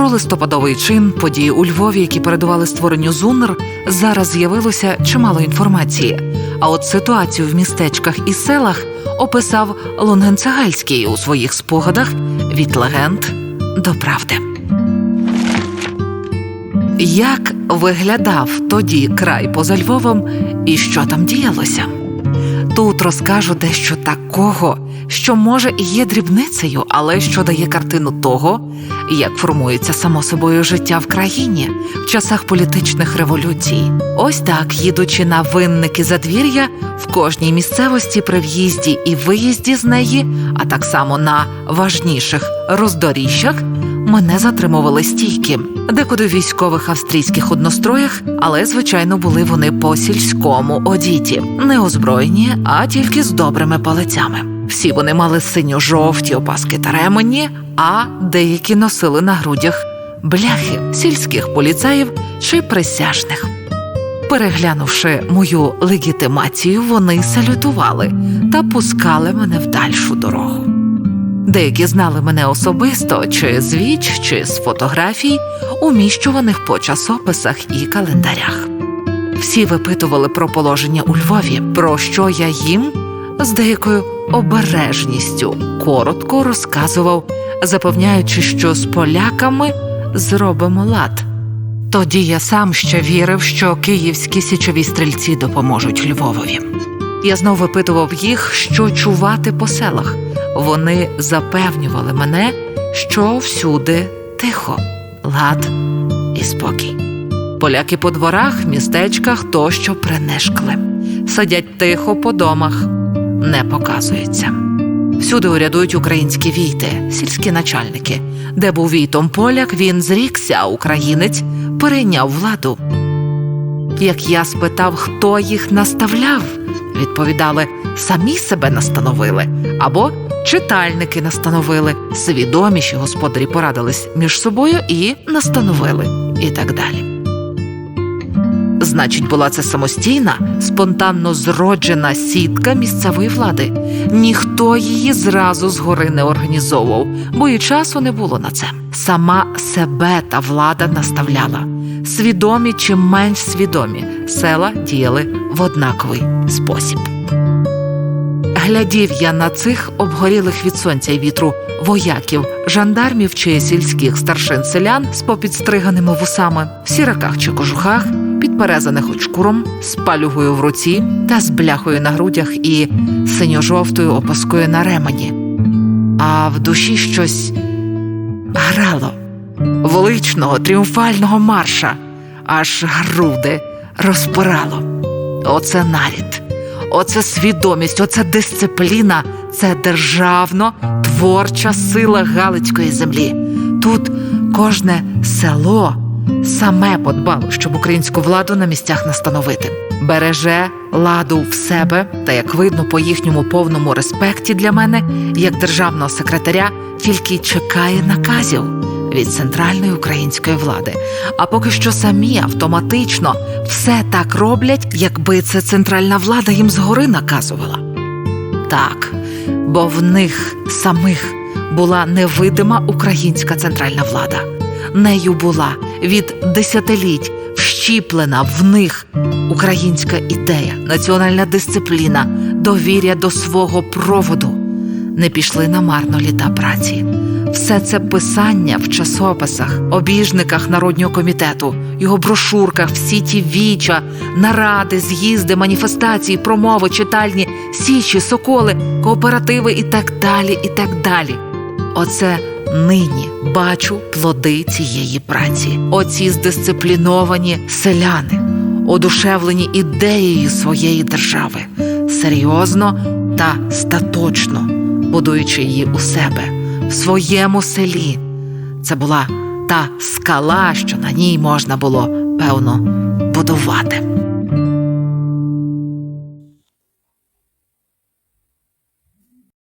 Про листопадовий чин, події у Львові, які передували створенню ЗУНР, зараз з'явилося чимало інформації. А от ситуацію в містечках і селах описав Лунгенцегельський у своїх спогадах від легенд до правди. Як виглядав тоді край поза Львовом і що там діялося? Тут розкажу дещо такого, що може і є дрібницею, але що дає картину того, як формується само собою життя в країні в часах політичних революцій. Ось так, їдучи на винники задвір'я в кожній місцевості при в'їзді і виїзді з неї, а так само на важніших роздоріжжях, мене затримували стійки, декуди в військових австрійських одностроях, але звичайно були вони по сільському одіті, не озброєні, а тільки з добрими палицями. Всі вони мали синьо-жовті опаски та ремені, а деякі носили на грудях бляхи сільських поліцаїв чи присяжних. Переглянувши мою легітимацію, вони салютували та пускали мене в дальшу дорогу. Деякі знали мене особисто, чи з віч, чи з фотографій, уміщуваних по часописах і календарях. Всі випитували про положення у Львові, про що я їм з деякою обережністю коротко розказував, запевняючи, що з поляками зробимо лад. Тоді я сам ще вірив, що київські січові стрільці допоможуть Львовові. Я знов випитував їх, що чувати по селах. Вони запевнювали мене, що всюди тихо, лад і спокій. Поляки по дворах, містечках тощо принишкли. Сидять тихо по домах, не показуються. Всюди урядують українські війти, сільські начальники. Де був війтом поляк, він зрікся, українець перейняв владу. Як я спитав, хто їх наставляв, відповідали самі себе настановили або читальники настановили, свідоміші господарі порадились між собою і настановили, і так далі. Значить, була це самостійна, спонтанно зроджена сітка місцевої влади. Ніхто її зразу згори не організовував, бо і часу не було на це. Сама себе та влада наставляла. Свідомі чи менш свідомі села діяли в однаковий спосіб. Глядів я на цих обгорілих від сонця й вітру вояків, жандармів чи сільських старшин селян з попідстриганими вусами, в сіраках чи кожухах, підперезаних очкуром, з палюгою в руці та з бляхою на грудях і синьо-жовтою опаскою на ремені. А в душі щось грало величного тріумфального марша, аж груди розпирало. Оце нарід. Оце свідомість, оце дисципліна, це державно творча сила Галицької землі. Тут кожне село саме подбало, щоб українську владу на місцях настановити. Береже ладу в себе, та як видно по їхньому повному респекті для мене, як державного секретаря, тільки чекає наказів від центральної української влади. А поки що самі автоматично все так роблять, якби це центральна влада їм згори наказувала. Так, бо в них самих була невидима українська центральна влада. Нею була від десятиліть вщіплена в них українська ідея, національна дисципліна, довір'я до свого проводу. Не пішли на марно літа праці. Все це писання в часописах, обіжниках народнього комітету, його брошурках, всі ті віча, наради, з'їзди, маніфестації, промови, читальні, січі, соколи, кооперативи і так далі, і так далі. Оце нині бачу плоди цієї праці. Оці здисципліновані селяни, одушевлені ідеєю своєї держави, серйозно та статочно будуючи її у себе в своєму селі. Це була та скала, що на ній можна було певно будувати.